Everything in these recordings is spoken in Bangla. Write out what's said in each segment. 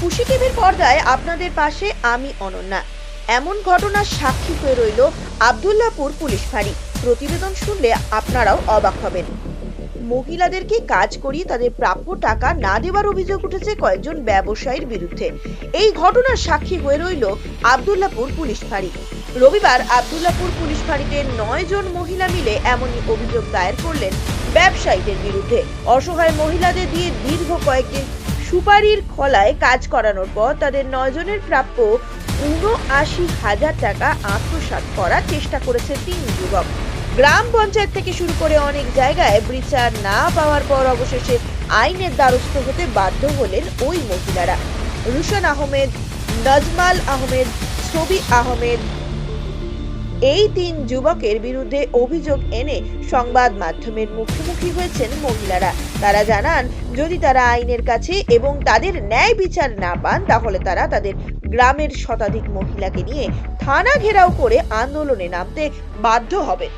খুশি টিভির পর্দায় আপনাদের পাশে আমি অনন্যা। এমন ঘটনার সাক্ষী হয়ে রইল আবদুল্লাপুর পুলিশ ফাঁড়ি। প্রতিবেদন শুনলে আপনারাও অবাক হবেন। মহিলাদেরকে কাজ করিয়ে তাদের প্রাপ্য টাকা না দেওয়ার অভিযোগ উঠেছে কয়েকজন ব্যবসায়ীর বিরুদ্ধে। এই ঘটনার সাক্ষী হয়ে রইল আবদুল্লাপুর পুলিশ ফাঁড়ি। রবিবার আবদুল্লাপুর পুলিশ ফাঁড়িতে নয় জন মহিলা মিলে এমনই অভিযোগ দায়ের করলেন ব্যবসায়ীদের বিরুদ্ধে। অসহায় মহিলাদের দিয়ে দীর্ঘ কয়েকদিন সুপারির খলায় কাজ করানোর পর তাদের নয়জনের প্রাপ্য উনআশি হাজার টাকা আত্মসাৎ করার চেষ্টা করেছে তিন যুবক। গ্রাম পঞ্চায়েত থেকে শুরু করে অনেক জায়গায় বিচার না পাওয়ার পর অবশেষে আইনের দ্বারস্থ হতে বাধ্য হলেন ওই মহিলারা। রুশন আহমেদ, নজমাল আহমেদ, ছবি আহমেদ এই তিন যুবকের বিরুদ্ধে অভিযোগ এনে সংবাদ মাধ্যমের মুখোমুখি হয়েছেন মহিলারা। তারা জানান, যদি তারা আইনের কাছে এবং তাদের ন্যায় বিচার না পান, তাহলে তারা তাদের গ্রামের শতাধিক মহিলাকে নিয়ে থানা ঘেরাও করে আন্দোলনে নামতে বাধ্য হবে।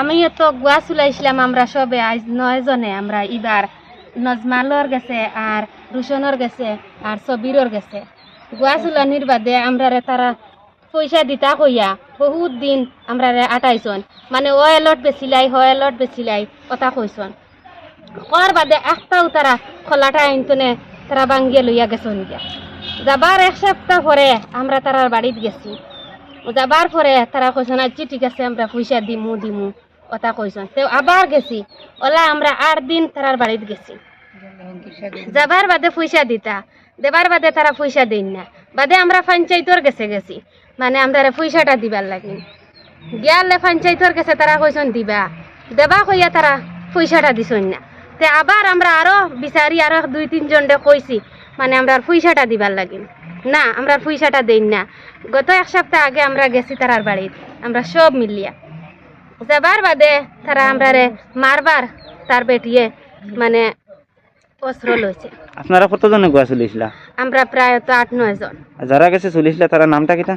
আমিও তো গুয়া চুলাইছিলাম আমরা সবে, আজ নয় জনে, আমরা এবার নজমালর গেছে আর রুশনর গেছে আর সবিরর গেছে। গুয়া চুলানির বাদে আমরা তারা পয়সা দিতা কইয়া বহুত দিন আমরা আটাইছন। মানে ও এলট বেচিলাই হ এলট বেচিলাই কথা কইছন। কর বাদে একটাও তারা খোলাটা আইনতনে তারা বাঙ্গিয়ে লইয়া গেছন গিয়া। যাবার এক সপ্তাহ পরে আমরা তারার বাড়িত গেছি। যাবার পরে তারা কইছেন আচ্ছা ঠিক আছে, আমরা পয়সা দিমু দিমু। কথা কইছেন। তো আবার গেছি। ওলা আমরা আট দিন তারার বাড়িত গেছি। যাবার বাদে পয়সা দিতা, দেবার বাদে তারা পয়সা দিন না। বাদে আমরা পঞ্চায়েতর গেছে গেছি মানে আমরা পয়সাটা দিবার লাগি। গিয়ালে পঞ্চায়েতর গেছে তারা কইছেন দিবা। দেবা কইয়া তারা পয়সাটা দিছন না। তে আবার আমরা আরও বিচারি, আরও দুই তিনজন কইছি মানে আমরা পয়সাটা দিবার লাগিন না আমরা পয়সাটা দেই না। গত এক সপ্তাহ আগে আমরা গেছি তারার বাড়িত, আমরা সব মিলিয়া। যাবার বাদে তারা আমরা মারবার, তার বেটিয়ে মানে অস্ত্র লইছে আপনারা কতজনে গোয়া চলিছিলা? আমরা প্রায় তো আট নয় জন। যারা কাছে চলিছিলা তারা নামটা কিটা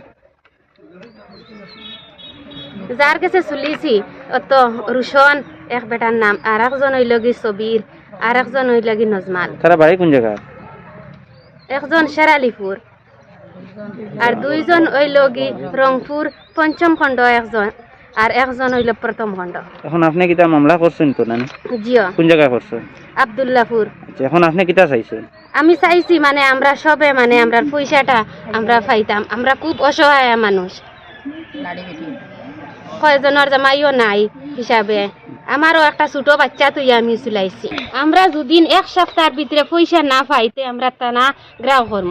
যার কাছে চলিছি অত রুশন এক বেটার নাম। আর একজন হইল গি সবির আর একজন হইল গি নজমাল। তারা বাড়ি কোন জায়গা একজন শেরালিপুর আর দুইজন হইল গি রংপুর পঞ্চম খণ্ড একজন। আর একজন হইল প্রথম খণ্ড। এখন আপনি কিটা মামলা করছেন তো না জিও কোন জায়গায় করছেন আবদুল্লাপুর আচ্ছা এখন আপনি কিটা চাইছেন? আমি চাইছি মানে আমরা সবে মানে আমরা পয়সাটা আমরা পাইতাম। আমরা খুব অসহায় মানুষ। কয়জনের জামাইও নাই হিসাবে। আমারও একটা ছোট বাচ্চা তুই আমি চুলাইছি। আমরা দুদিন এক সপ্তাহের ভিতরে পয়সা না পাইতে আমরা টানা গ্রাহ করব